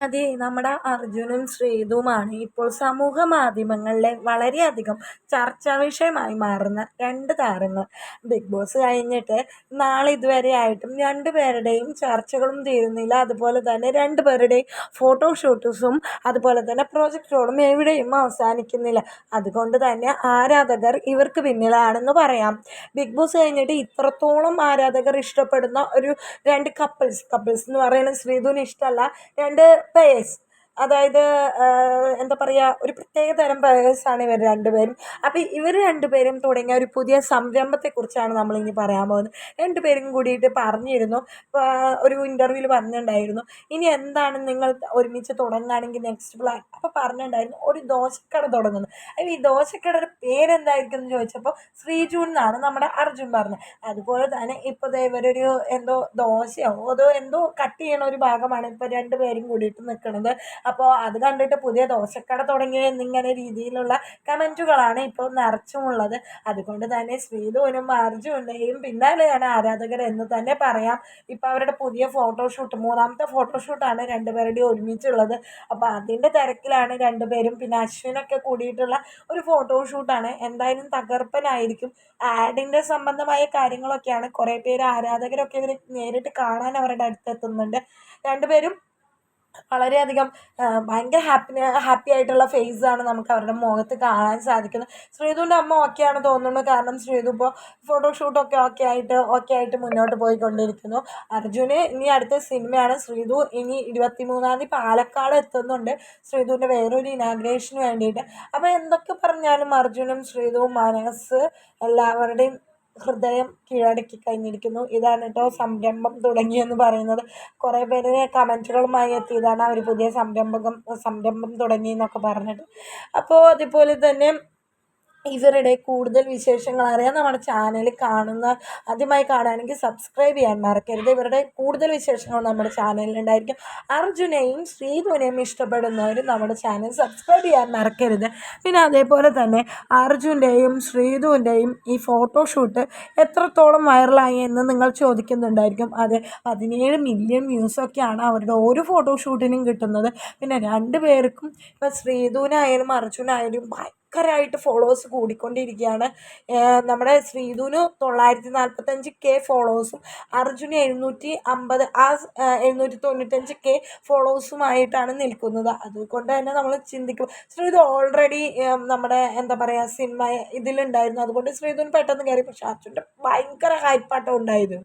അതെ നമ്മുടെ അർജുനും ശ്രീതുമാണ് ഇപ്പോൾ സമൂഹ മാധ്യമങ്ങളിലെ വളരെയധികം ചർച്ചാ വിഷയമായി മാറുന്ന രണ്ട് താരങ്ങൾ. ബിഗ് ബോസ് കഴിഞ്ഞിട്ട് നാളെ ഇതുവരെ ആയിട്ടും രണ്ടുപേരുടെയും ചർച്ചകളും തീരുന്നില്ല. അതുപോലെ തന്നെ രണ്ടുപേരുടെയും ഫോട്ടോഷൂട്ട്സും അതുപോലെ തന്നെ പ്രോജക്റ്റുകളും എവിടെയും അവസാനിക്കുന്നില്ല. അതുകൊണ്ട് തന്നെ ആരാധകർ ഇവർക്ക് പിന്നിലാണെന്ന് പറയാം. ബിഗ് ബോസ് കഴിഞ്ഞിട്ട് ഇത്രത്തോളം ആരാധകർ ഇഷ്ടപ്പെടുന്ന ഒരു രണ്ട് കപ്പിൾസ് കപ്പിൾസ് എന്ന് പറയുന്നത് ശ്രീധുവിന് ഇഷ്ടമല്ല. രണ്ട് 对。അതായത് എന്താ പറയുക ഒരു പ്രത്യേക തരം പേഴ്സാണ് ഇവർ രണ്ടുപേരും. അപ്പോൾ ഇവർ രണ്ടുപേരും തുടങ്ങിയ ഒരു പുതിയ സംരംഭത്തെക്കുറിച്ചാണ് നമ്മളിനി പറയാൻ പോകുന്നത്. രണ്ടുപേരും കൂടിയിട്ട് പറഞ്ഞിരുന്നു ഒരു ഇന്റർവ്യൂവിൽ പറഞ്ഞിട്ടുണ്ടായിരുന്നു ഇനി എന്താണ് നിങ്ങൾ ഒരുമിച്ച് തുടങ്ങുകയാണെങ്കിൽ നെക്സ്റ്റ് പ്ലാൻ അപ്പോൾ പറഞ്ഞിട്ടുണ്ടായിരുന്നു ഒരു ദോശക്കട തുടങ്ങുന്നു. അപ്പോൾ ഈ ദോശക്കടയുടെ പേരെന്തായിരിക്കും എന്ന് ചോദിച്ചപ്പോൾ ശ്രീജൂൺ എന്നാണ് നമ്മുടെ അർജുൻ പറഞ്ഞത്. അതുപോലെ തന്നെ ഇപ്പോൾ ഇവരൊരു എന്തോ ദോശയോ അതോ എന്തോ കട്ട് ചെയ്യണ ഒരു ഭാഗമാണ് ഇപ്പോൾ രണ്ടുപേരും കൂടിയിട്ട് നിൽക്കുന്നത് അപ്പോൾ അത് കണ്ടിട്ട് പുതിയ ദോശക്കട തുടങ്ങിയ എന്നിങ്ങനെ രീതിയിലുള്ള കമന്റുകളാണ് ഇപ്പോൾ നിറച്ചുമുള്ളത്. അതുകൊണ്ട് തന്നെ ശ്രീധുവിനും അർജുനെയും പിന്നാലെയാണ് ആരാധകർ എന്ന് തന്നെ പറയാം. ഇപ്പോൾ അവരുടെ പുതിയ ഫോട്ടോഷൂട്ട് മൂന്നാമത്തെ ഫോട്ടോഷൂട്ടാണ് രണ്ടുപേരുടെയും ഒരുമിച്ചുള്ളത്. അപ്പോൾ അതിന്റെ തിരക്കിലാണ് രണ്ടുപേരും. പിന്നെ അശ്വിനൊക്കെ കൂടിയിട്ടുള്ള ഒരു ഫോട്ടോഷൂട്ടാണ്. എന്തായാലും തകർപ്പനായിരിക്കും. ആഡിന്റെ സംബന്ധമായ കാര്യങ്ങളൊക്കെയാണ് കുറേ പേര് ആരാധകരൊക്കെ ഇവർ നേരിട്ട് കാണാൻ അവരുടെ അടുത്തെത്തുന്നുണ്ട്. രണ്ടുപേരും വളരെയധികം ഭയങ്കര ഹാപ്പി ഹാപ്പി ആയിട്ടുള്ള ഫേസാണ് നമുക്ക് അവരുടെ മുഖത്ത് കാണാൻ സാധിക്കുന്നത്. ശ്രീധുവിന്റെ അമ്മ ഓക്കെയാണ് തോന്നുന്നു. കാരണം ശ്രീധു ഇപ്പോൾ ഫോട്ടോഷൂട്ടൊക്കെ ഓക്കെ ആയിട്ട് ഓക്കെ ആയിട്ട് മുന്നോട്ട് പോയിക്കൊണ്ടിരിക്കുന്നു. അർജുന് ഇനി അടുത്ത സിനിമയാണ് ശ്രീധു ഇനി ഇരുപത്തി മൂന്നാം തീയതി പാലക്കാട് എത്തുന്നുണ്ട്. ശ്രീധുവിന്റെ വേറൊരു ഇനാഗ്രേഷന് വേണ്ടിയിട്ട്. അപ്പോൾ എന്തൊക്കെ പറഞ്ഞാലും അർജുനും ശ്രീധുവും മനസ്സ് എല്ലാവരുടെയും ഹൃദയം കീഴടക്കി കഴിഞ്ഞിരിക്കുന്നു. ഇതാണ് കേട്ടോ സംരംഭം തുടങ്ങിയെന്ന് പറയുന്നത്. കുറേ പേര് കമന്റുകളുമായി എത്തിയതാണ് അവർ പുതിയ സംരംഭകം സംരംഭം തുടങ്ങി എന്നൊക്കെ പറഞ്ഞിട്ട്. അപ്പോൾ അതുപോലെ തന്നെ ഇവരുടെ കൂടുതൽ വിശേഷങ്ങൾ അറിയാൻ നമ്മുടെ ചാനൽ കാണുന്ന ആദ്യമായി കാണുകയാണെങ്കിൽ സബ്സ്ക്രൈബ് ചെയ്യാൻ മറക്കരുത്. ഇവരുടെ കൂടുതൽ വിശേഷങ്ങൾ നമ്മുടെ ചാനലിലുണ്ടായിരിക്കും അർജുനെയും ശ്രീധുവിനെയും ഇഷ്ടപ്പെടുന്നവർ നമ്മുടെ ചാനൽ സബ്സ്ക്രൈബ് ചെയ്യാൻ മറക്കരുത്. പിന്നെ അതേപോലെ തന്നെ അർജുന്റെയും ശ്രീധുവിന്റെയും ഈ ഫോട്ടോഷൂട്ട് എത്രത്തോളം വൈറലായി എന്ന് നിങ്ങൾ ചോദിക്കുന്നുണ്ടായിരിക്കും. അത് പതിനേഴ് മില്യൺ വ്യൂസൊക്കെയാണ് അവരുടെ ഓരോ ഫോട്ടോഷൂട്ടിനും കിട്ടുന്നത്. പിന്നെ രണ്ട് പേർക്കും ഇപ്പം ശ്രീധുവിനായാലും അർജുനായാലും ഭയങ്കരമായിട്ട് ഫോളോവേഴ്സ് കൂടിക്കൊണ്ടിരിക്കുകയാണ്. നമ്മുടെ ശ്രീധുവിന് തൊള്ളായിരത്തി നാൽപ്പത്തഞ്ച് കെ ഫോളോവേഴ്സും അർജുന് എഴുന്നൂറ്റി അമ്പത് ആ എഴുന്നൂറ്റി തൊണ്ണൂറ്റഞ്ച് കെ ഫോളോവേഴ്സുമായിട്ടാണ് നിൽക്കുന്നത്. അതുകൊണ്ട് തന്നെ നമ്മൾ ചിന്തിക്കും ശ്രീധു ഓൾറെഡി നമ്മുടെ എന്താ പറയുക സിനിമ ഇതിലുണ്ടായിരുന്നു. അതുകൊണ്ട് ശ്രീധുവിന് പെട്ടെന്ന് കയറി പക്ഷേ അർജുന്റെ ഭയങ്കര ഹൈപ്പാട്ടം ഉണ്ടായത്.